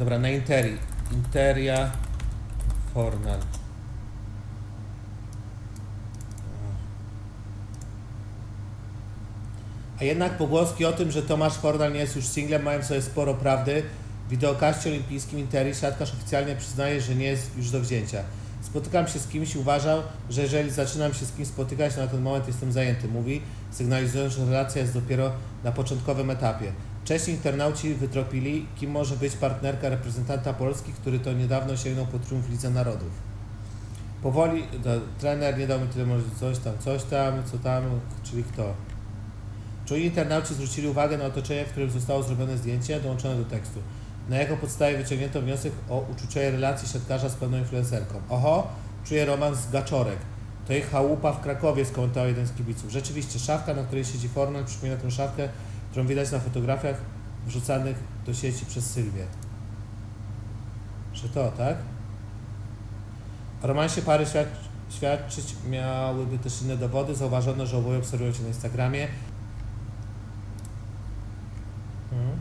Dobra, na Interi. Interia Fornal. A jednak pogłoski o tym, że Tomasz Fornal nie jest już singlem, mają sobie sporo prawdy. W wideokaście olimpijskim Interi siatkarz oficjalnie przyznaje, że nie jest już do wzięcia. Spotykam się z kimś i uważał, że jeżeli zaczynam się z kimś spotykać, na ten moment jestem zajęty, mówi, sygnalizując, że relacja jest dopiero na początkowym etapie. Wcześniej internauci wytropili, kim może być partnerka reprezentanta Polski, który to niedawno sięgnął po triumf Lidze Narodów. Powoli, to, trener nie dał mi tyle może coś tam, coś tam, co tam, czyli kto. Czujni internauci zwrócili uwagę na otoczenie, w którym zostało zrobione zdjęcie dołączone do tekstu. Na jego podstawie wyciągnięto wniosek o uczucie relacji siatkarza z pewną influencerką. Oho, czuję romans z Gaczorek. To ich chałupa w Krakowie, skomentował jeden z kibiców. Rzeczywiście, szafka, na której siedzi Fornal, przypomina tę szafkę, którą widać na fotografiach wrzucanych do sieci przez Sylwię. Że to, tak? O romansie pary świadc- świadczyć miałyby też inne dowody. Zauważono, że oboje obserwują się na Instagramie. Mhm.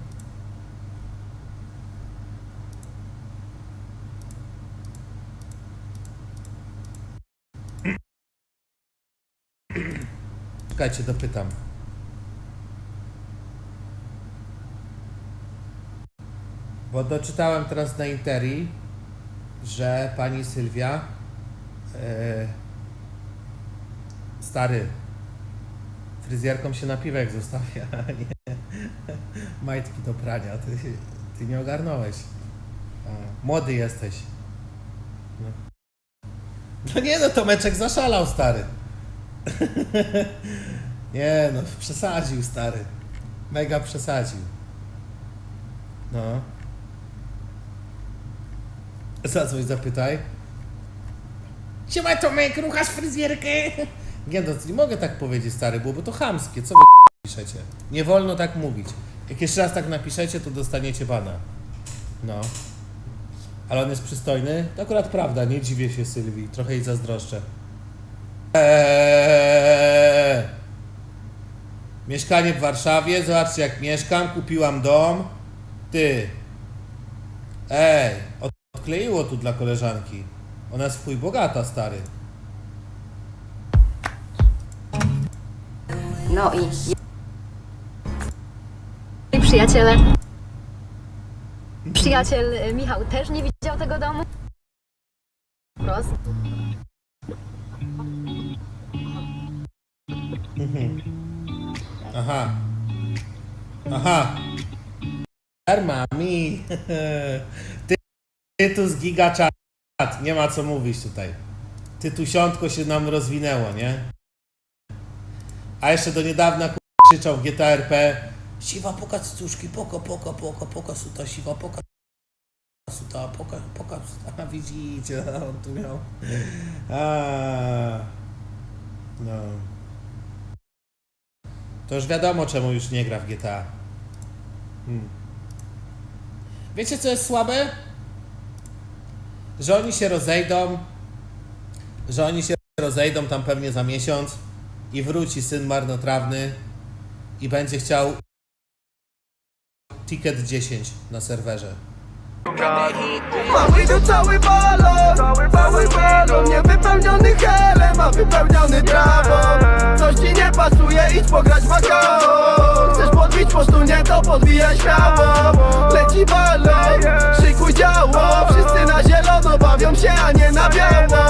Czekajcie, dopytam. Bo doczytałem teraz na Interi, że pani Sylwia e, stary fryzjerką się napiwek zostawia, a nie majtki do prania. Ty, ty nie ogarnąłeś. Młody jesteś. No. no nie no, Tomeczek zaszalał, stary. nie no, przesadził, stary. Mega przesadził. No. Zadzwoń, zapytaj. Siema Tomek, ruchasz fryzjerkę? Nie no, nie mogę tak powiedzieć, stary, było, bo to chamskie. Co wy piszecie? Nie wolno tak mówić. Jak jeszcze raz tak napiszecie, to dostaniecie bana. No. Ale on jest przystojny? To akurat prawda, nie dziwię się Sylwii. Trochę jej zazdroszczę. Eee. Mieszkanie w Warszawie, zobaczcie jak mieszkam, kupiłam dom. Ty. Ej, odkleiło tu dla koleżanki. Ona jest chuj bogata, stary. No i... I przyjaciele. Przyjaciel y, Michał też nie widział tego domu? Prost. Aha. Aha. Karma mi. Ty, ty tu z giga chat. Nie ma co mówić tutaj. Ty tu siątko się nam rozwinęło, nie? A jeszcze do niedawna krzyczał w GTA RP Siwa poka cuczki, poko, poko, poko, poka suta, siwa poka suta, poka, poka suta. Widzicie, on tu miał. A, no. To już wiadomo, czemu już nie gra w GTA. Hmm. Wiecie, co jest słabe? Że oni się rozejdą, że oni się rozejdą tam pewnie za miesiąc i wróci syn marnotrawny i będzie chciał ticket 10 na serwerze. Mamy tu cały balon, cały balon Niewypełniony helem, a wypełniony trawą. Coś ci nie pasuje, idź pograć w Chcesz podbić po nie to podbijaj śmiało Wszyscy na biało